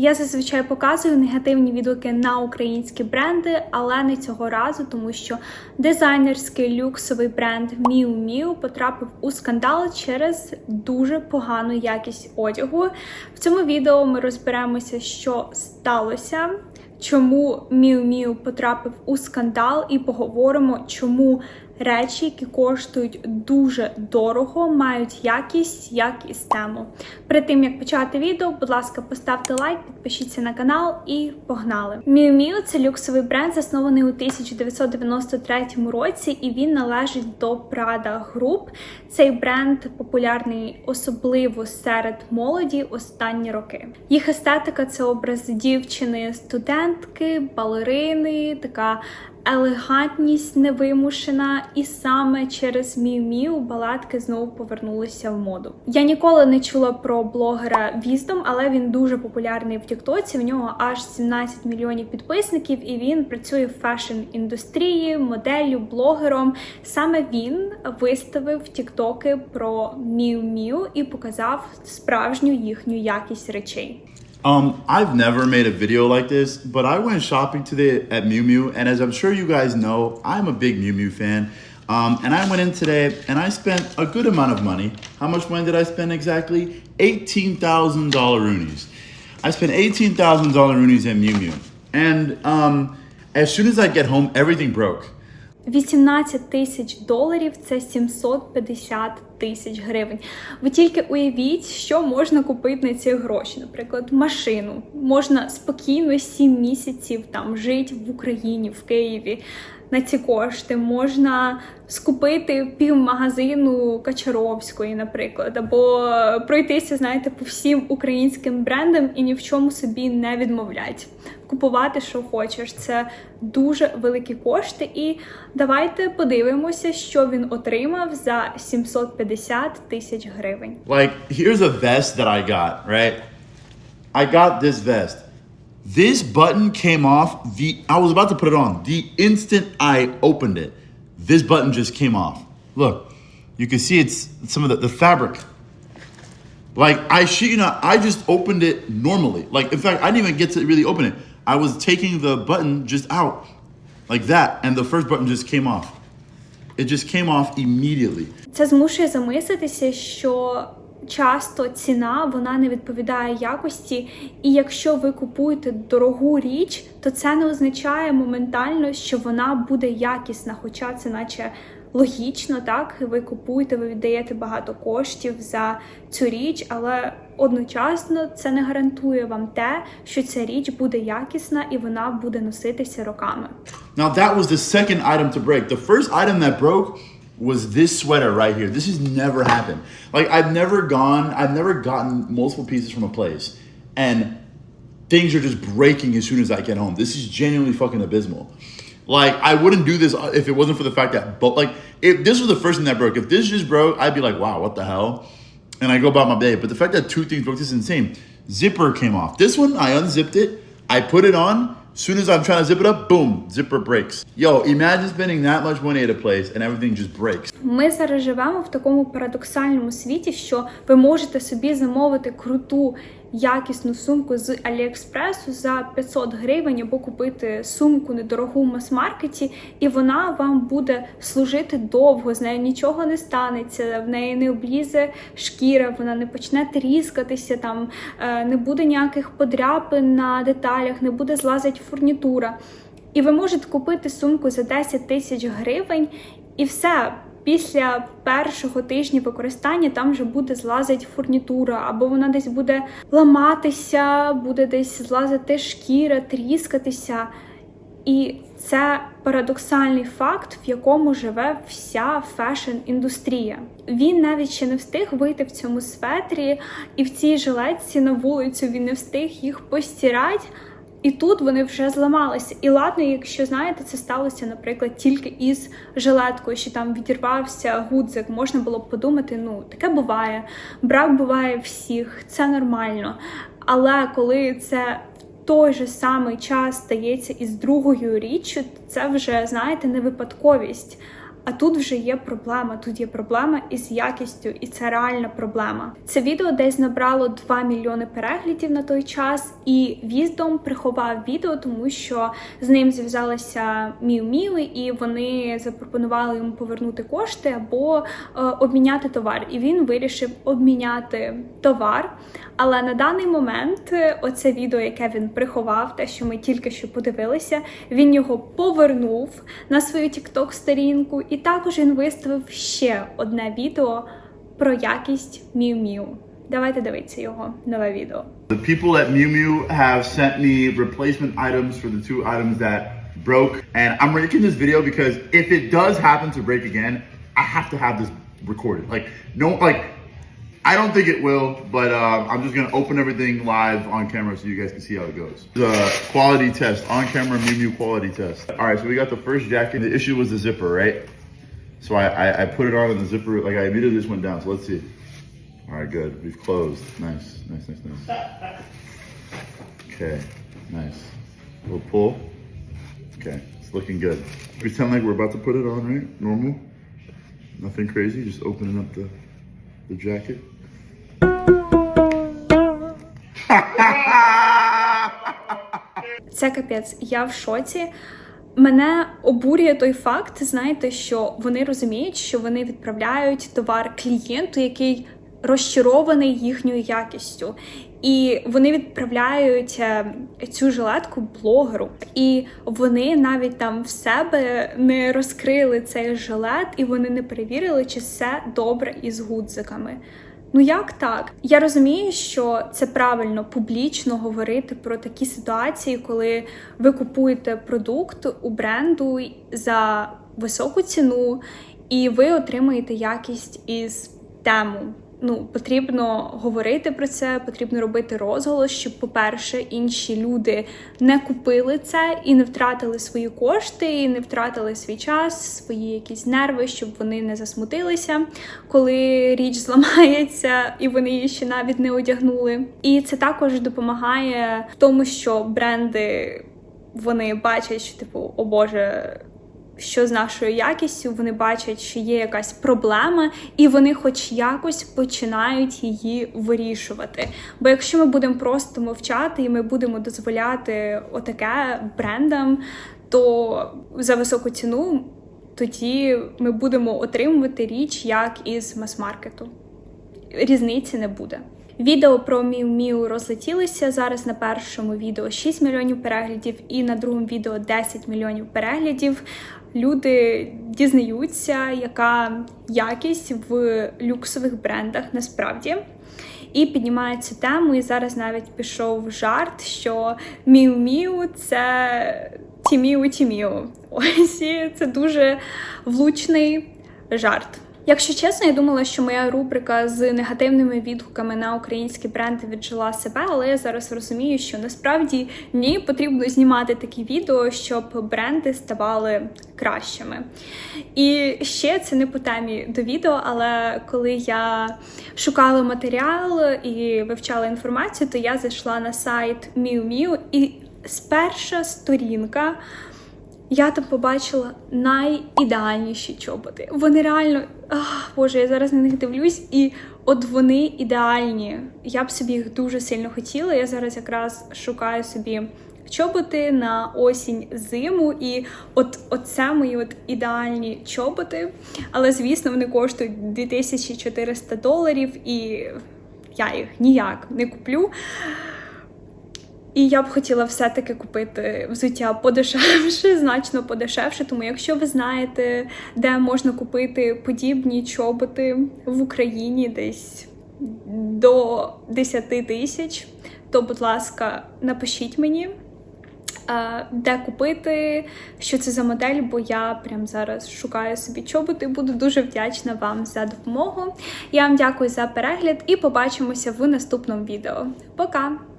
Я зазвичай показую негативні відгуки на українські бренди, але не цього разу, тому що дизайнерський люксовий бренд Miu Miu потрапив у скандал через дуже погану якість одягу. В цьому відео ми розберемося, що сталося, чому Miu Miu потрапив у скандал, і поговоримо, чому речі, які коштують дуже дорого, мають якість, як і стему. Перед тим як почати відео, будь ласка, поставте лайк, підпишіться на канал і погнали. Miu Miu – це люксовий бренд, заснований у 1993 році, і він належить до Prada Group. Цей бренд популярний особливо серед молоді останні роки. Їх естетика це образ дівчини, студентки, балерини, така елегантність невимушена, і саме через Miu Miu балетки знову повернулися в моду. Я ніколи не чула про блогера Віздом, але він дуже популярний в Тіктоці. В нього аж 17 мільйонів підписників, і він працює в фешн-індустрії, моделлю, блогером. Саме він виставив тіктоки про Miu і показав справжню їхню якість речей. Um, I've never made a video like this, but I went shopping today at Miu Miu, and as I'm sure you guys know, I'm a big Miu Miu fan. Um, and I went in today and I spent a good amount of money. How much money did I spend exactly? $18,000 roonies. I spent $18,000 roonies at Miu Miu. And um, as soon as I get home, everything broke. 18 тисяч доларів це 750 тисяч гривень. Ви тільки уявіть, що можна купити на ці гроші. Наприклад, машину. Можна спокійно 7 місяців там жити в Україні, в Києві. На ці кошти можна скупити півмагазину Качаровської, наприклад, або пройтися, знаєте, по всім українським брендам і ні в чому собі не відмовлять. Купувати, що хочеш, це дуже великі кошти. І давайте подивимося, що він отримав за 750 тисяч гривень. Like, here's a vest that I got, right? I got this vest. This button came off the I was about to put it on. The instant I opened it, this button just came off. Look, you can see it's some of the, the fabric. Like I shit you not, I just opened it normally. Like in fact, I didn't even get to really open it. I was taking the button just out like that, and the first button just came off. It just came off immediately. Це змушує замислитися, що часто ціна вона не відповідає якості, і якщо ви купуєте дорогу річ, то це не означає моментально, що вона буде якісна, хоча це наче. Логічно, так ви купуєте, ви віддаєте багато коштів за цю річ, але одночасно це не гарантує вам те, що ця річ буде якісна і вона буде носитися роками. Now that was the second item to break. The first item that broke was this sweater right here. This has never happened. Like I've never gone, I've never gotten multiple pieces from a place and things are just breaking as soon as I get home. This is genuinely fucking abysmal. Like I wouldn't do this if it wasn't for the fact that but like if this was the first thing that broke, if this just broke, I'd be like, wow, what the hell? And I go about my day. But the fact that two things broke, this is insane. Zipper came off. This one, I unzipped it, I put it on. Soon as I'm trying to zip it up, boom, zipper breaks. Yo, imagine spending that much money at a place and everything just breaks. Ми зараз живемо в такому парадоксальному світі, що ви можете собі замовити круту якісну сумку з Аліекспресу за 500 гривень або купити сумку недорогу в мас-маркеті, і вона вам буде служити довго. З нею нічого не станеться, в неї не облізе шкіра, вона не почне тріскатися, там е, не буде ніяких подряпин на деталях, не буде злазити фурнітура. І ви можете купити сумку за 10 тисяч гривень, і все. Після першого тижня використання там вже буде злазити фурнітура, або вона десь буде ламатися, буде десь злазити шкіра, тріскатися. І це парадоксальний факт, в якому живе вся фешн-індустрія. Він навіть ще не встиг вийти в цьому светрі, і в цій жилетці на вулицю він не встиг їх постирати. І тут вони вже зламалися. І ладно, якщо знаєте, це сталося, наприклад, тільки із жилеткою, що там відірвався гудзик, можна було б подумати, ну таке буває, брак буває всіх, це нормально. Але коли це в той же самий час стається із другою річчю, це вже знаєте не випадковість. А тут вже є проблема. Тут є проблема із якістю, і це реальна проблема. Це відео десь набрало 2 мільйони переглядів на той час, і Віздом приховав відео, тому що з ним зв'язалися Міу Міу, і вони запропонували йому повернути кошти або е, обміняти товар. І він вирішив обміняти товар. Але на даний момент е, оце відео, яке він приховав, те, що ми тільки що подивилися, він його повернув на свою TikTok сторінку, і також він виставив ще одне відео про якість Міу Міу. Давайте дивитися його нове відео. The people at Mew Mew have sent me replacement items for the two items that broke. And I'm making this video because if it does happen to break again, I have to have this recorded. Like, no, like, I don't think it will, but uh, I'm just gonna open everything live on camera so you guys can see how it goes. The quality test, on camera Mew Mew quality test. All right, so we got the first jacket. The issue was the zipper, right? So I, I, I put it on and the zipper, like I immediately just went down. So let's see. All right, good. We've closed. Nice, nice, nice, nice. Okay, nice. Little pull. Okay, it's looking good. Pretend like we're about to put it on, right? Normal. Nothing crazy. Just opening up the the jacket. Це капець, я в шоці. Мене обурює той факт, знаєте, що вони розуміють, що вони відправляють товар клієнту, який розчарований їхньою якістю. І вони відправляють е, цю жилетку блогеру. І вони навіть там в себе не розкрили цей жилет, і вони не перевірили, чи все добре із гудзиками. Ну як так? Я розумію, що це правильно публічно говорити про такі ситуації, коли ви купуєте продукт у бренду за високу ціну, і ви отримуєте якість із тему. Ну, потрібно говорити про це, потрібно робити розголос, щоб, по-перше, інші люди не купили це і не втратили свої кошти, і не втратили свій час, свої якісь нерви, щоб вони не засмутилися, коли річ зламається, і вони її ще навіть не одягнули. І це також допомагає в тому, що бренди вони бачать, що типу, о Боже що з нашою якістю вони бачать, що є якась проблема, і вони, хоч якось, починають її вирішувати. Бо якщо ми будемо просто мовчати і ми будемо дозволяти отаке брендам, то за високу ціну тоді ми будемо отримувати річ як із мас-маркету. Різниці не буде. Відео про Міу Міу розлетілися. Зараз на першому відео 6 мільйонів переглядів, і на другому відео 10 мільйонів переглядів. Люди дізнаються, яка якість в люксових брендах насправді. І піднімають цю тему. І зараз навіть пішов жарт, що Міу Міу це Тіміу Тіміу. Ось це дуже влучний жарт. Якщо чесно, я думала, що моя рубрика з негативними відгуками на українські бренди віджила себе, але я зараз розумію, що насправді ні, потрібно знімати такі відео, щоб бренди ставали кращими. І ще це не по темі до відео, але коли я шукала матеріал і вивчала інформацію, то я зайшла на сайт Miu Miu і перша сторінка. Я там побачила найідеальніші чоботи. Вони реально, ах, боже, я зараз на них дивлюсь, і от вони ідеальні. Я б собі їх дуже сильно хотіла. Я зараз якраз шукаю собі чоботи на осінь зиму, і от оце мої от ідеальні чоботи. Але звісно, вони коштують 2400 доларів, і я їх ніяк не куплю. І я б хотіла все-таки купити взуття подешевше, значно подешевше. Тому, якщо ви знаєте, де можна купити подібні чоботи в Україні десь до 10 тисяч, то, будь ласка, напишіть мені, де купити, що це за модель, бо я прямо зараз шукаю собі чоботи. Буду дуже вдячна вам за допомогу. Я вам дякую за перегляд і побачимося в наступному відео. Пока!